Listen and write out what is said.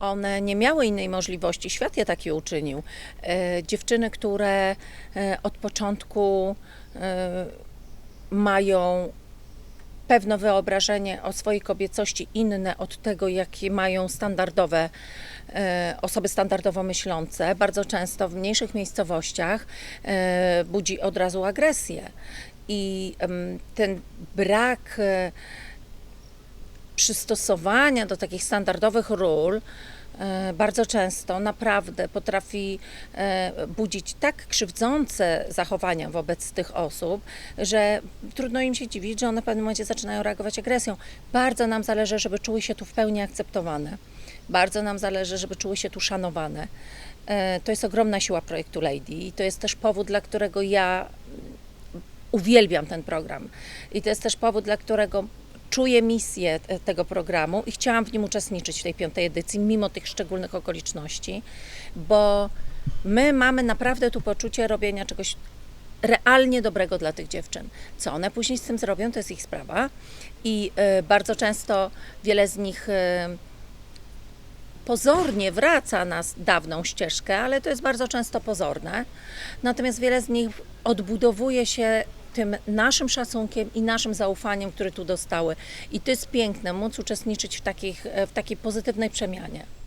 One nie miały innej możliwości, świat je taki uczynił. E, dziewczyny, które e, od początku e, mają pewne wyobrażenie o swojej kobiecości inne od tego, jakie mają standardowe osoby standardowo myślące, bardzo często w mniejszych miejscowościach budzi od razu agresję. I ten brak przystosowania do takich standardowych ról e, bardzo często naprawdę potrafi e, budzić tak krzywdzące zachowania wobec tych osób, że trudno im się dziwić, że one w pewnym momencie zaczynają reagować agresją. Bardzo nam zależy, żeby czuły się tu w pełni akceptowane. Bardzo nam zależy, żeby czuły się tu szanowane. E, To jest ogromna siła projektu Lady i to jest też powód, dla którego ja uwielbiam ten program. I to jest też powód, dla którego czuję misję te- tego programu i chciałam w nim uczestniczyć w tej piątej edycji, mimo tych szczególnych okoliczności, bo my mamy naprawdę tu poczucie robienia czegoś realnie dobrego dla tych dziewczyn. Co one później z tym zrobią, to jest ich sprawa. I y, bardzo często wiele z nich y, pozornie wraca na dawną ścieżkę, ale to jest bardzo często pozorne. Natomiast wiele z nich odbudowuje się tym naszym szacunkiem i naszym zaufaniem, które tu dostały. I to jest piękne, móc uczestniczyć w, takich, w takiej pozytywnej przemianie.